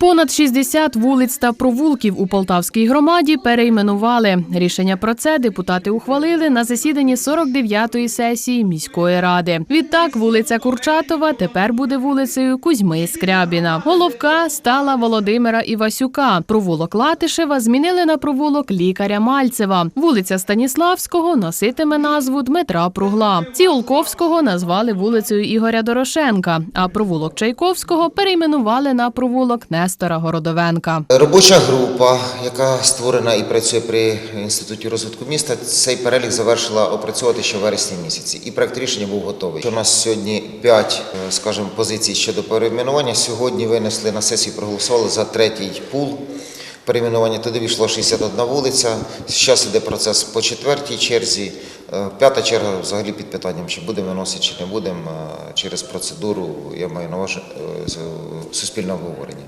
Понад 60 вулиць та провулків у Полтавській громаді перейменували. Рішення про це депутати ухвалили на засіданні 49-ї сесії міської ради. Відтак, вулиця Курчатова тепер буде вулицею Кузьми Скрябіна. Головка стала Володимира Івасюка. Провулок Латишева змінили на провулок лікаря Мальцева. Вулиця Станіславського носитиме назву Дмитра Пругла. Ціолковського назвали вулицею Ігоря Дорошенка, а провулок Чайковського перейменували на провулок Нестора Городовенка. Робоча група, яка створена і працює при інституті розвитку міста, цей перелік завершила опрацьовувати ще в вересні місяці. І проект рішення був готовий. У нас сьогодні п'ять, е, скажімо, позицій щодо перейменування. Сьогодні винесли на сесію, проголосували за третій пул. Перейменування туди війшло 61 вулиця. Зараз йде процес по четвертій черзі. Е, П'ята черга взагалі під питанням, чи будемо виносити, чи не будемо е, через процедуру. Я маю на увазі е, суспільне обговорення.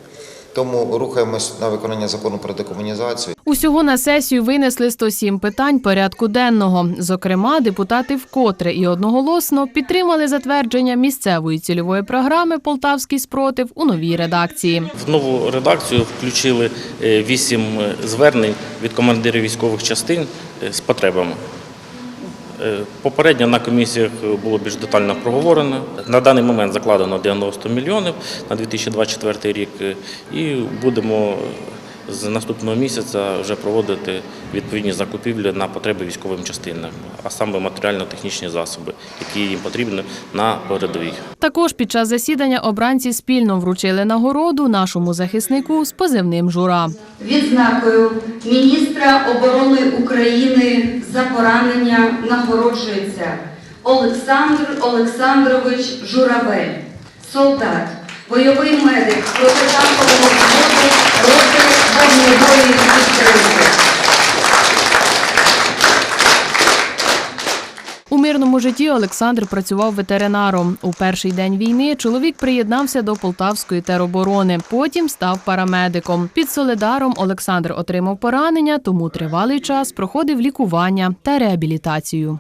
Тому рухаємось на виконання закону про декомунізацію. Усього на сесію винесли 107 питань порядку денного. Зокрема, депутати вкотре і одноголосно підтримали затвердження місцевої цільової програми Полтавський спротив у новій редакції. В нову редакцію включили вісім звернень від командирів військових частин з потребами. Е, Попередньо на комісіях було більш детально проговорено. На даний момент закладено 90 мільйонів на 2024 рік е, і будемо з наступного місяця вже проводити відповідні закупівлі на потреби військовим частинам, а саме матеріально-технічні засоби, які їм потрібні на передовій. Також під час засідання обранці спільно вручили нагороду нашому захиснику з позивним Жура. Відзнакою міністра оборони України за поранення нагороджується Олександр Олександрович Журавель, солдат, бойовий медик протитанкового взводу У мирному житті Олександр працював ветеринаром. У перший день війни чоловік приєднався до Полтавської тероборони. Потім став парамедиком. Під Соледаром Олександр отримав поранення, тому тривалий час проходив лікування та реабілітацію.